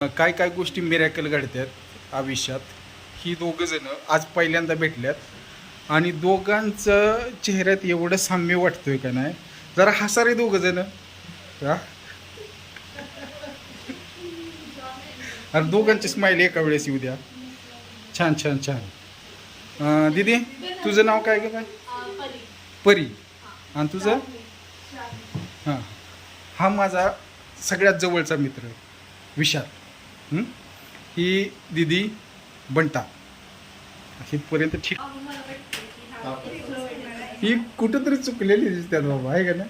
काय काय गोष्टी मिरॅकल घडतात आयुष्यात? ही दोघं जण आज पहिल्यांदा भेटल्यात. आणि दोघांचं चेहऱ्यात एवढं साम्य वाटतोय का नाही? जरा हसा रे दोघं जण. अरे दोघांची स्माईल एका वेळेस येऊ द्या. छान छान छान. दिदी दीदी तुझं नाव काय ग? काय परी. आणि तुझं? हां. हा माझा सगळ्यात जवळचा मित्र विशाल. हं? ही दिदी बंटा. इथपर्यंत ठीक. ही कुठंतरी चुकलेली दिसतात बाबा आहे का ना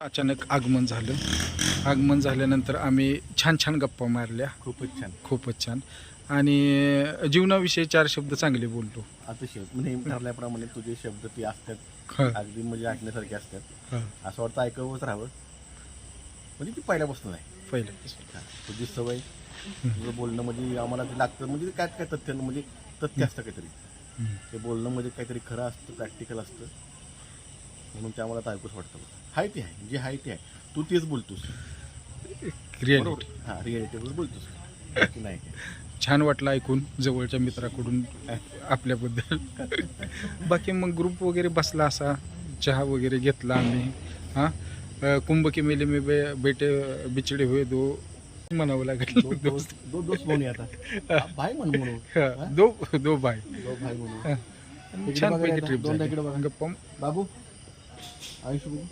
अचानक आगमन झालं. आगमन झाल्यानंतर आम्ही छान छान गप्पा मारल्या. खूपच छान. खूपच छान. आणि जीवनाविषयी चार शब्द चांगले बोललो. अतिशय. नेहमी ठरल्याप्रमाणे तुझे शब्द ते असतात. अगदी म्हणजे ऐकण्यासारखे असतात. असं वाटतं ऐकवत राहावं. म्हणजे ती पहिल्यापासून आहे पहिलं हा, तुझी सवय तुझं बोलणं म्हणजे आम्हाला ते लागतं म्हणजे काय काय तथ्य म्हणजे तथ्य असतं काहीतरी. हं. ते बोलणं म्हणजे काहीतरी खरं असतं प्रॅक्टिकल असतं. म्हणून ते आम्हाला ऐकूच वाटतं हाय ते आहे जे हाय ते आहे. तू तेच बोलतोस. हां रिअलिटीवर बोलतोस. बाकी नाही. छान वाटलं ऐकून जवळच्या मित्राकडून आपल्याबद्दल. बाकी मग ग्रुप वगैरे बसला असा चहा वगैरे घेतला आम्ही. हां? कुंभ के मेले में बेटे बिछडे हुए दो म्हणावं लागेल. दो दोस्त दो दोस्त म्हणूया आता भाई म्हण म्हणून. दो दो बाय दो भाई म्हणून. छान पैकी ट्रिप दोनदा इकडे बघा. गप्पा. बाबू आयुष्य बघू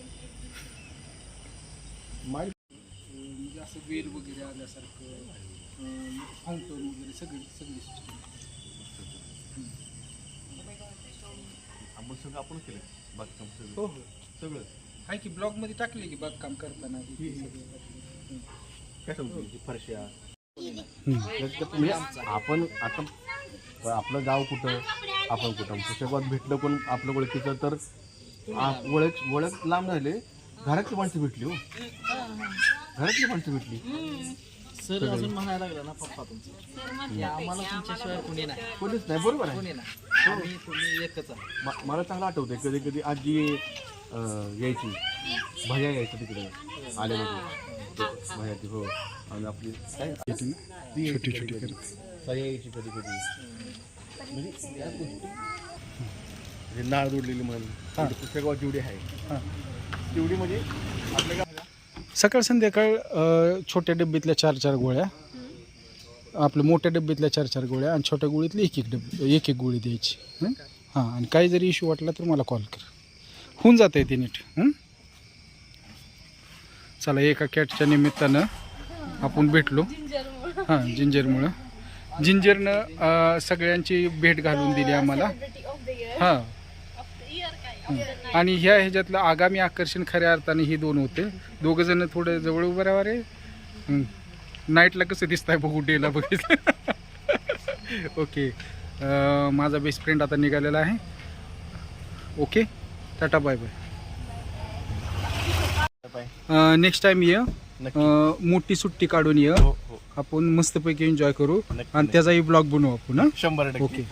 माईक म्हणजे असं वेल वगैरे आल्यासारखं वगैरे सगळी सगळी सिस्टम आपण सगळं आपण केलं बागकाम सगळं हो हो. सगळं. आहे की ब्लॉगमध्ये टाकले की बागकाम करताना ही- ही. सगळं. फरशा? म्हणजे आपण आता आपलं गाव कुठं? आपण कुठं? पुस्तकात भेटलं पण आपलं ओळखीचं तर ओळख ओळख लांब झाले घरातली माणसं भेटली हो. घरातली माणसं भेटली. सर अजून म्हणायला लागला ना पप्पा तुमचं? की आम्हाला तुमच्याशिवाय कोणी नाही. कोणीच नाही बरोबर आहे. कोणी नाही. आम्ही तुम्ही एकच आहे. म- मला चांगलं आठवतंय कधी कधी आजी यायची. भैया यायचं तिकडे. आल्यामध्ये भैयाची हो. आणि आपली काय? ती छोटी छोटी ताई यायची कधी कधी म्हणजे नाळ जोडलेली म्हण पुस्तकावर जेवढी आहे. तेवढी म्हणजे आपल्या सकाळ संध्याकाळ छोट्या डब्बीतल्या चार चार गोळ्या. आपल्या मोठ्या डब्बीतल्या चार चार गोळ्या आणि छोट्या गोळीतली एक एक डब्बी एक एक गोळी द्यायची? हां? आणि काही जरी इश्यू वाटला तर मला कॉल कर. होऊन जातं आहे ते नीट चला एका कॅटच्या निमित्तानं आपण भेटलो. हां जिंजरमुळं. जिंजरनं सगळ्यांची भेट घालून दिली आम्हाला. हां. आणि ह्या ह्याच्यातलं आगामी आकर्षण खऱ्या अर्थाने ही दोन होते. दोघं जण थोडं जवळ उभं राहा रे. नाईटला कसं दिसतंय बघू डेला बघितलं. ओके. माझा बेस्ट फ्रेंड आता निघालेला आहे. Okay? Tata bye bye. Next time ये. अं, मोठी सुट्टी काढून ये. हो हो. आपण मस्तपैकी एन्जॉय करू. नक्की, आणि त्याचाही ब्लॉग बनवू आपण हं? शंभर टक्के. ओके